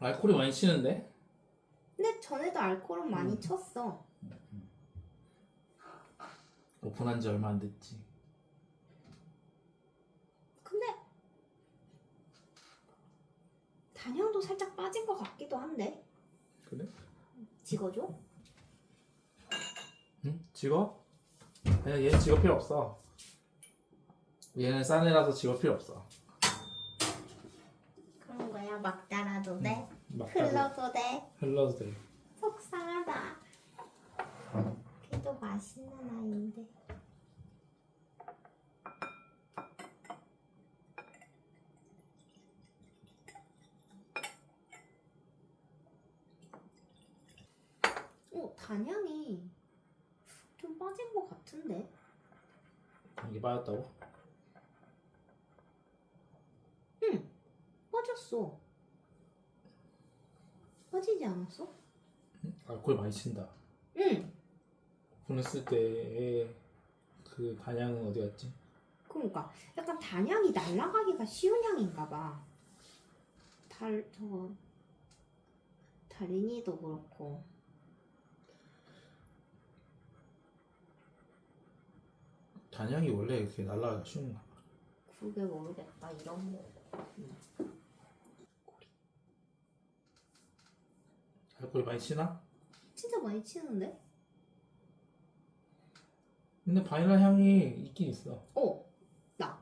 알코올이 많이 치는데? 근데 전에도 알코올은 많이 음. 쳤어. 오픈한 지 얼마 안 됐지. 근데 단향도 살짝 빠진 것 같기도 한데. 그래? 찍어줘? 응? 직업? 아니야 얘는 직업 필요 없어. 얘는 싼 애라서 직업 필요 없어. 거야. 막 따라도 돼. 막 흘러도 돼. 흘러도 돼. 속상하다. 그래도 맛있는 아이인데. 어, 단향이 좀 빠진 것 같은데? 이게 빠졌다고? 응, 빠졌어. 빠지지 않았어? 알코올 많이 친다. 응. 오픈했을 때의 그 단향은 어디 갔지? 그러니까 약간 단향이 날아가기가 쉬운 향인가 봐. 달, 저, 다린이도 그렇고. 단향이 원래 이렇게 날라가기가 쉬운가? 그게 모르겠다. 이런 거. 알코올 많이 치나? 진짜 많이 치는데? 근데 바닐라 향이 있긴 있어. 어, 나.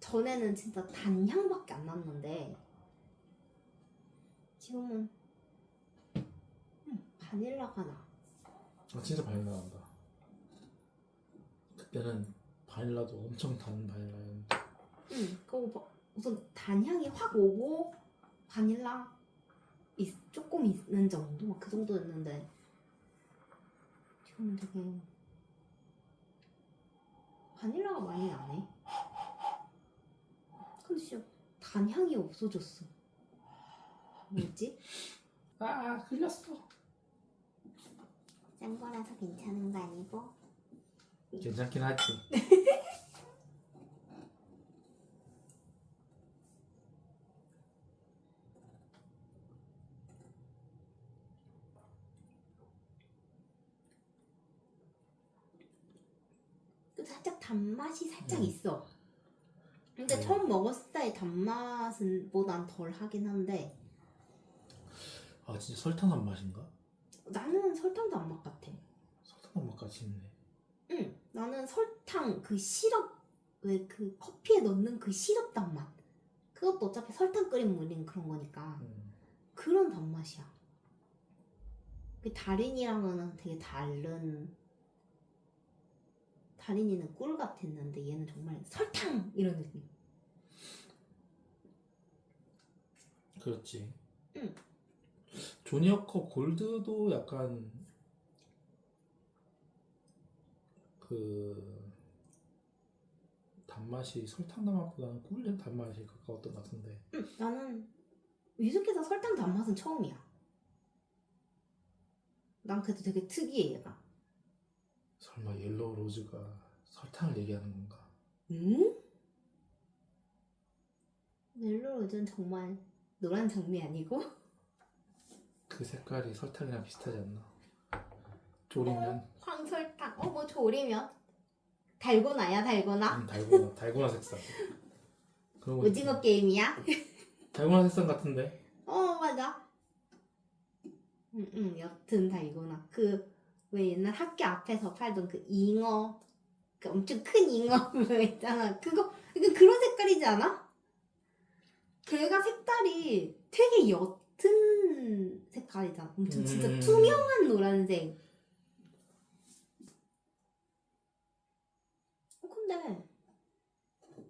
전에는 진짜 단향밖에 안 났는데, 지금은, 음, 바닐라가 나. 아 진짜 바닐라 난다. 그때는 바닐라도 엄청 단 바닐라였는데 응, 그리고 뭐 우선 단향이 확 오고 바닐라 있, 조금 있는 정도? 막그 정도였는데 지금 되게 바닐라가 많이 나네. 근데 진짜 단향이 없어졌어. 뭐지? 아 흘렸어. 짠 거라서 괜찮은 거 아니고? 괜찮긴 하지. 살짝 단맛이 살짝 음. 있어. 근데 음. 처음 먹었을 때의 단맛은 보단 덜 하긴 한데 아 진짜 설탕 한 맛인가? 나는 설탕 단맛 같아. 설탕 한 맛까지 있네. 응, 나는 설탕 그 시럽 왜 그 커피에 넣는 그 시럽 단맛. 그것도 어차피 설탕 끓인 물인 그런 거니까 음. 그런 단맛이야. 그 다린이랑은 되게 다른. 다린이는 꿀 같았는데 얘는 정말 설탕 이런 느낌. 그렇지. 응. 조니어커 골드도 약간 그 단맛이 설탕 단맛보다는 꿀 단맛이 가까웠던 것 같은데. 응, 나는 위스키에서 설탕 단맛은 처음이야. 난 그래도 되게 특이해 얘가. 설마 옐로우 로즈가 설탕을 얘기하는 건가? 응? 멜로로즈는 정말 노란 장미 아니고? 그 색깔이 설탕이랑 비슷하지 않나? 조리면 어, 황설탕. 어, 뭐 조리면 달고나야 달고나. 음, 달고나 달고나 색상. 그런 거 오징어 있지. 게임이야? 달고나 색상 같은데. 어 맞아. 응응 옅은 달고나. 그 왜 옛날 학교 앞에서 팔던 그 잉어, 그 엄청 큰 잉어 그거 있잖아. 그거 그런 색깔이지 않아? 걔가 색깔이 되게 옅은 색깔이잖아. 엄청 진짜 음. 투명한 노란색. 어, 근데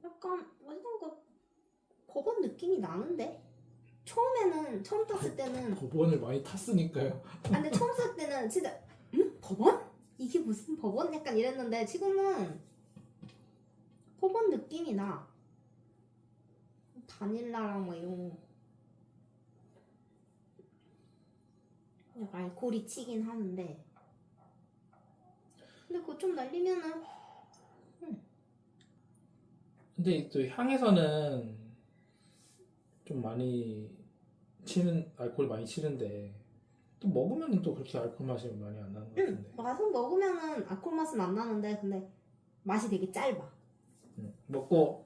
약간 완전 그 법원 느낌이 나는데? 처음에는 처음 탔을 때는 법원을 많이 탔으니까요. 아, 근데 처음 샀을 때는 진짜 응? 법원? 이게 무슨 법원? 약간 이랬는데 지금은 법원 느낌이 나. 바닐라랑 뭐 이런 거. 약간 알코올이 치긴 하는데 근데 그거 좀 날리면은 근데 또 향에서는 좀 많이 치는 알코올 많이 치는데 또 먹으면 또 그렇게 알코올 맛이 많이 안 나는 것 응, 같은데. 맛은 먹으면은 알코올 맛은 안 나는데 근데 맛이 되게 짧아. 응. 먹고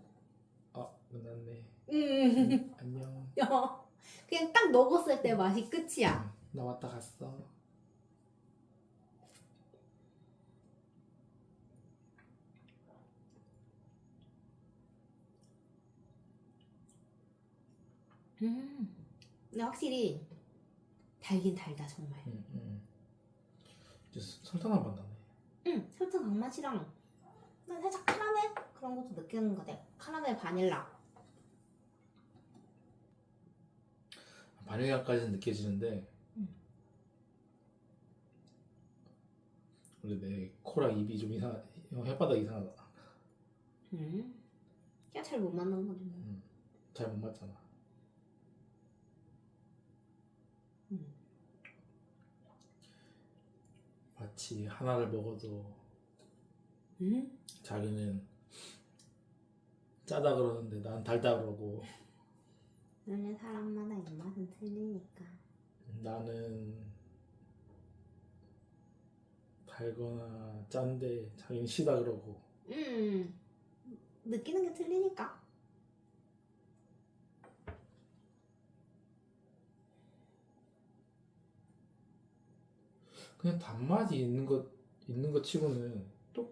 아 끝났네. 음, 안녕. 야, 그냥 딱 먹었을 때 맛이 끝이야. 응, 나 왔다 갔어. 음, 근데 확실히 달긴 달다 정말. 응, 응. 이제 설탕 한번 나네. 응, 설탕 단맛이랑 난 살짝 카라멜 그런 것도 느끼는 거 같아. 카라멜 바닐라. 바닐라까지는 느껴지는데 응. 원래 내 코랑 입이 좀 이상 혓바닥 이상하다. 음, 그냥 잘못 맞는 거지. 뭐. 응. 잘못 맞잖아. 마치 하나를 먹어도 음? 자기는 짜다 그러는데 난 달다 그러고 원래 사람마다 입맛은 틀리니까. 나는 달거나 짠데 자기는 시다 그러고 음, 느끼는 게 틀리니까. 그냥 단맛이 있는 것 있는 것 치고는 또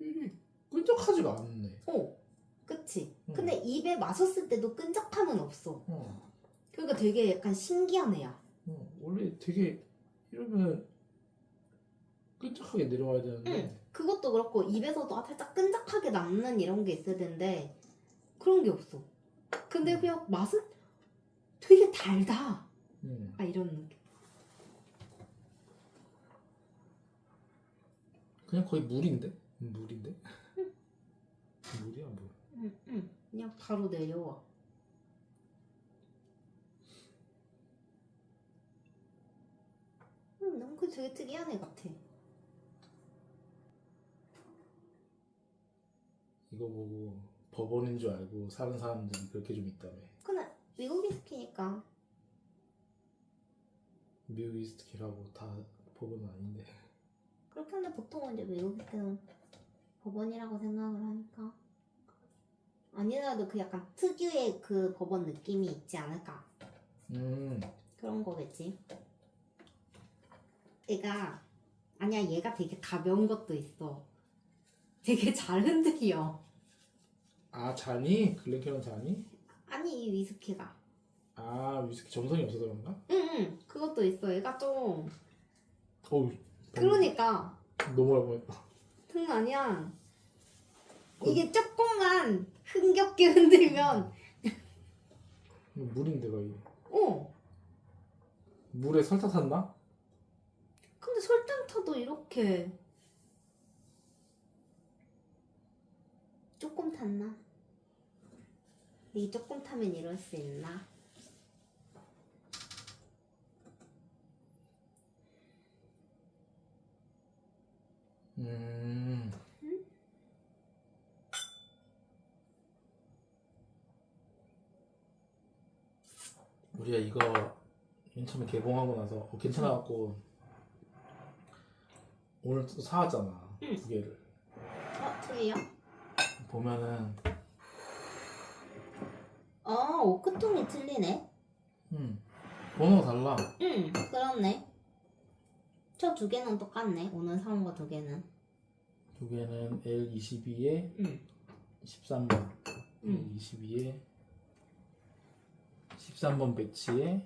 이게 끈적하지가 않네. 어, 그치. 응. 근데 입에 마셨을 때도 끈적함은 없어. 어, 그러니까 되게 약간 신기한 애야. 어, 원래 되게 이러면 끈적하게 내려와야 되는데 응. 그것도 그렇고 입에서도 아, 살짝 끈적하게 남는 이런 게 있어야 되는데 그런 게 없어. 근데 그냥 맛은 되게 달다. 음. 아 이런 느낌. 그냥 거의 물인데? 물인데? 물이야 물. 응, 응. 그냥 바로 내려와. 응, 난그 되게 특이한 애 같아. 이거 보고 법원인 줄 알고 사는 사람들이 그렇게 좀 있다며. 근데 미국 위스키니까 미국 위스키라고 다 법원은 아닌데. 그렇게 하면 보통은 이제 위스키는 법원이라고 생각을 하니까 아니라도 그 약간 특유의 그 법원 느낌이 있지 않을까 음, 그런 거겠지. 얘가 아니야 얘가 되게 가벼운 것도 있어. 되게 잘 흔들려. 아 잔이 글렌캐런 잔이? 아니 이 위스키가. 아 위스키 점성이 없어서 그런가? 응응 그것도 있어. 얘가 좀 어우. 그러니까 넘어갈 뻔했다. 장난 아니야. 이게 조금만 흥겹게 흔들면 이거 물인데 거의. 어 물에 설탕 탔나? 근데 설탕 타도 이렇게 조금 탔나? 이 조금 타면 이럴 수 있나? 음. 우리가 이거 맨 처음에 개봉하고 나서 어, 괜찮아갖고 오늘 또 사왔잖아 응. 두 개를 어, 저기요? 보면은 어, 오크통이 틀리네. 음 번호가 달라 응, 그렇네. 저 두 개는 똑같네. 오늘 사온 거 두 개는. 두 개는 L22에 응. 13번 응. L22에 13번 배치에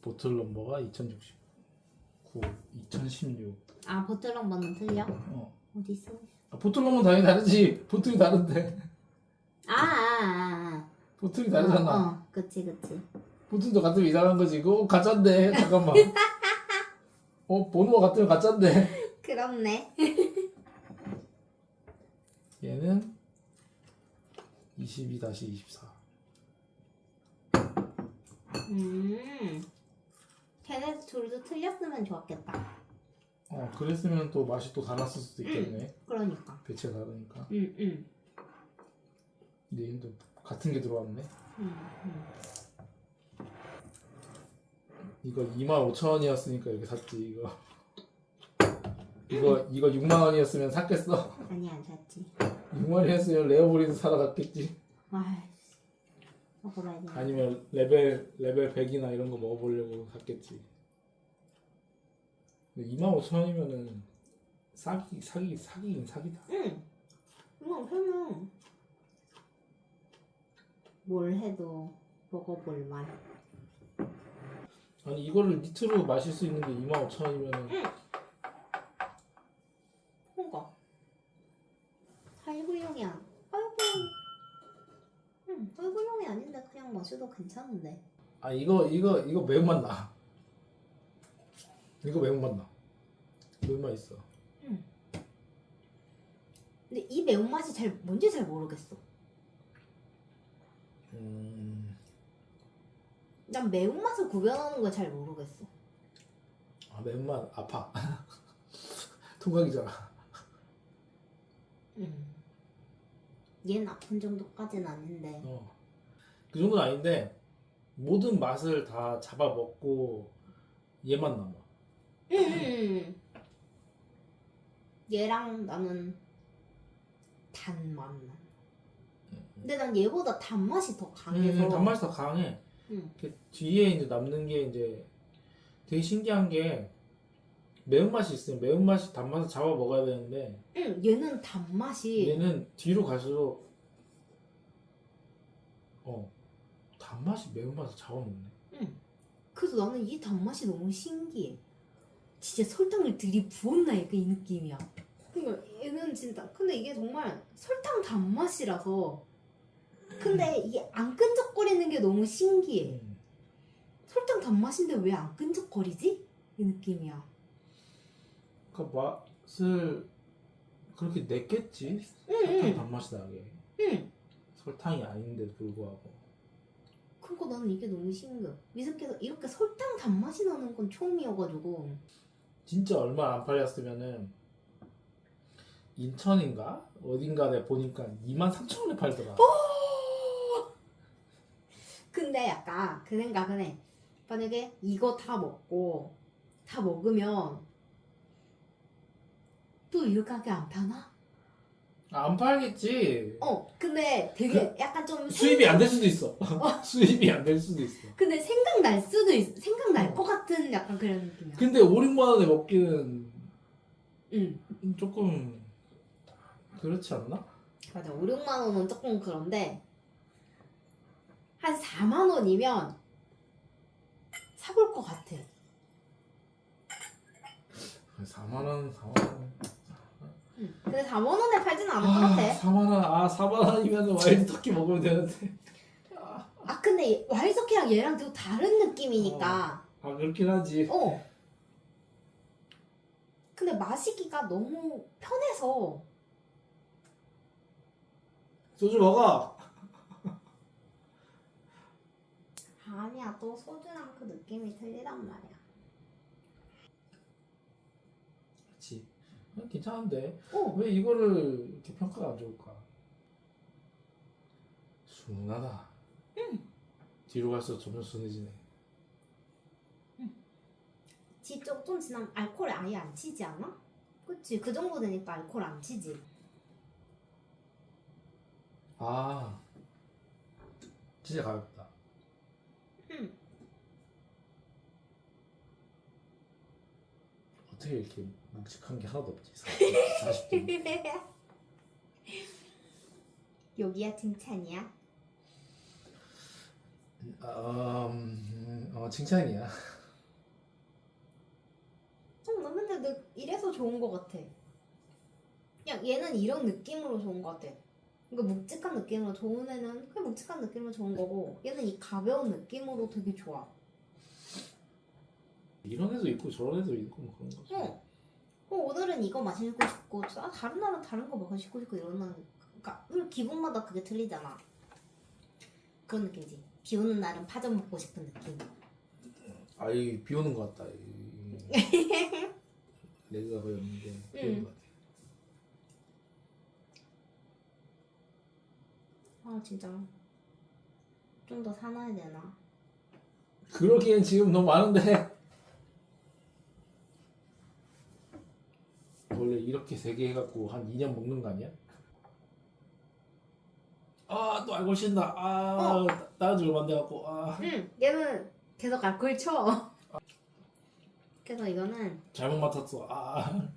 보틀 넘버가 2069 2016 아, 보틀 넘버는 틀려? 어. 어디 있어? 아, 보틀 넘버는 당연히 다르지 보틀이 다른데 아, 아, 아. 보틀이 아. 다르잖아 어, 어, 그치, 그치. 보틀도 같으면 이상한 거지 이거 가짜인데 잠깐만 어 번호가 같으면 가짜인데 그렇네. 얘는 22-24 음. 걔네 둘도 틀렸으면 좋았겠다. 어 그랬으면 또 맛이 또 달랐을 수도 있겠네 그러니까. 배치가 다르니까 응, 응. 근데 얘는 또 같은 게 들어왔네 응, 응. 이거 25,000원이었으니까 이렇게 샀지 이거. 이거 이거 6만 원이었으면 샀겠어. 아니 안 샀지 6만 원이었으면 레어브리드 사러 갔겠지. 아이씨 먹어봐야지 아니면 레벨 레벨 100이나 이런 거 먹어보려고 샀겠지. 근데 25,000원이면은 사기 사기 사기긴 사기다. 응 이거 그러면 뭘 해도 먹어볼 만 아니 이거를 니트로 마실 수 있는 게 25,000원이면은 그거 할부용이 안 할부 응 할부용이 마셔도 괜찮은데 아 이거 이거 이거 매운맛 나. 이거 매운맛 나. 매운맛 있어. 근데 이 매운맛이 잘 뭔지 잘 모르겠어 음, 난 매운맛을 구별하는 걸 잘 모르겠어 아 매운맛 아파. 통각이잖아. 음. 얘는 아픈 정도까지는 아닌데 어. 그 정도는 아닌데 모든 맛을 다 잡아 먹고 얘만 남아. 음. 얘랑 나는 단맛 나. 근데 난 얘보다 단맛이 더 강해서 음, 단맛이 더 강해. 음. 그 뒤에 이제 남는 게 이제 되게 신기한 게 매운맛이 있으면 매운맛이 단맛을 잡아 먹어야 되는데 응, 얘는 단맛이 얘는 뒤로 갈수록 어 단맛이 매운맛을 잡아먹네. 그래서 나는 이 단맛이 너무 신기해. 진짜 설탕을 들이부었나 약간 이 느낌이야. 그러니까 얘는 진짜 근데 이게 정말 설탕 단맛이라서 근데 이게 안 끈적거리는 게 너무 신기해. 음. 설탕 단맛인데 왜 안 끈적거리지? 이 느낌이야. 그 맛을 그렇게 냈겠지. 응, 설탕 응, 단맛이 나게. 응. 설탕이 아닌데도 불구하고. 그러니까 나는 이게 너무 신기해. 미스케서 이렇게 설탕 단맛이 나는 건 처음이어가지고. 진짜 얼마 안 팔렸으면은 인천인가 어딘가 내 보니까 2만 3천 원에 팔더라. 근데 약간 그 생각은 해. 만약에 이거 다 먹고 다 먹으면 또이 가게 안 파나? 아, 안 팔겠지. 어, 근데 되게 약간 좀 수입이 안 될 수도 있어. 수입이 안 될 수도 있어. 근데 생각날 수도 있어. 생각날 어. 것 같은 약간 그런 느낌이야. 근데 5, 6만 원에 먹기는 응. 조금 그렇지 않나? 맞아. 5, 6만 원은 조금 그런데 한 4만 원이면 사볼 것 같아. 4만 원, 4만 원. 응. 근데 4만 원에 팔지는 않을 것 아, 같아. 4만 원, 아 4만 원이면 와일드 터키 먹으면 되는데. 아 근데 와이석이랑 얘랑 또 다른 느낌이니까. 아 그렇긴 하지. 어. 근데 마시기가 너무 편해서 소주 먹어. 아니야 또 소주랑 그 느낌이 틀리단 말이야. 그렇지. 아, 괜찮은데 어. 왜 이거를 이렇게 평가가 안 좋을까? 순하다. 뒤로 갈수록 점점 순해지네. 지쪽 좀 지나면 알코올 아예 안 치지 않아? 그치 그 정도 되니까 알코올 안 치지. 아, 진짜 가볍다. 응. 어떻게 이렇게 묵직한 게 하나도 없지? 40, 40대. 여기야 칭찬이야. 아, 음, 어, 칭찬이야. 어, 나 근데 너 이래서 좋은 것 같아. 그냥 얘는 이런 느낌으로 좋은 것 같아. 그러니까 묵직한 느낌으로 좋은 애는 그냥 묵직한 느낌으로 좋은 거고 얘는 이 가벼운 느낌으로 되게 좋아. 이런 애도 있고 저런 애도 있고 뭐 그런 거지. 어. 어, 오늘은 이거 마시고 싶고 아, 다른 날은 다른 거 마시고 싶고 이러는 그러니까 기분마다 그게 틀리잖아. 그런 느낌이지. 비 오는 날은 파전 먹고 싶은 느낌. 아이 비 오는 것 같다. 이- 레그가 거의 없는데 비 오는 응. 것 같아. 아 진짜 좀 더 사놔야 되나? 그러기엔 지금 너무 많은데. 원래 이렇게 세 개 해갖고 한 2년 먹는 거 아니야? 아, 또 알고 신다. 아, 다른 줄 만들어갖고. 아, 응, 얘는 계속 알코올 쳐. 그래서 이거는 잘못 맡았어. 아,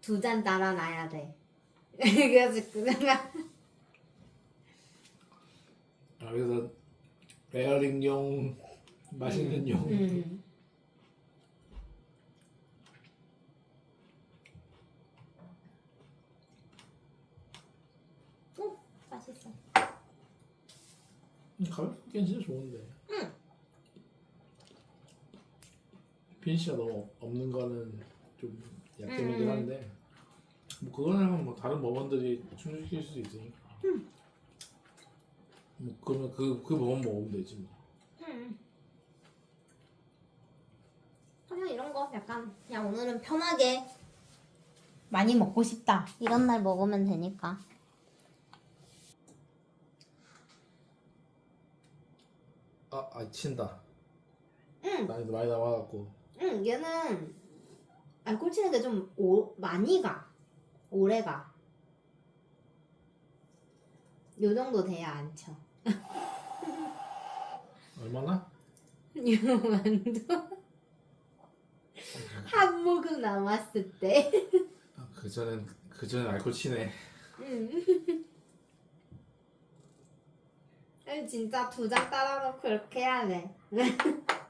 두잔 따라 놔야 돼. 그래서 그냥 아, 그래서 레어링용, 맛있는 용. 음. 오, 맛있어. 음, 가볍게 진짜 좋은데. 응. 빈씨가 너무 없는 거는 좀 약점이긴 음. 한데 뭐 그거는 뭐 다른 법원들이 충족시킬 수도 있으니까. 뭐 그러면 그, 그 법원 먹으면 되지. 뭐. 음. 그냥 이런 거 약간 그냥 오늘은 편하게 많이 먹고 싶다 이런 날 먹으면 되니까. 아, 아 친다. 응, 많이 많이 남아갖고. 응, 얘는 알코올 치는 게좀 많이 가, 오래 가. 요 정도 돼야 안 쳐. 얼마나? 요만도 한 모금 남았을 때. 아, 그 전엔 그 전엔 알코올 치네. 응. 진짜 두 장 따라놓고 이렇게 해야 돼.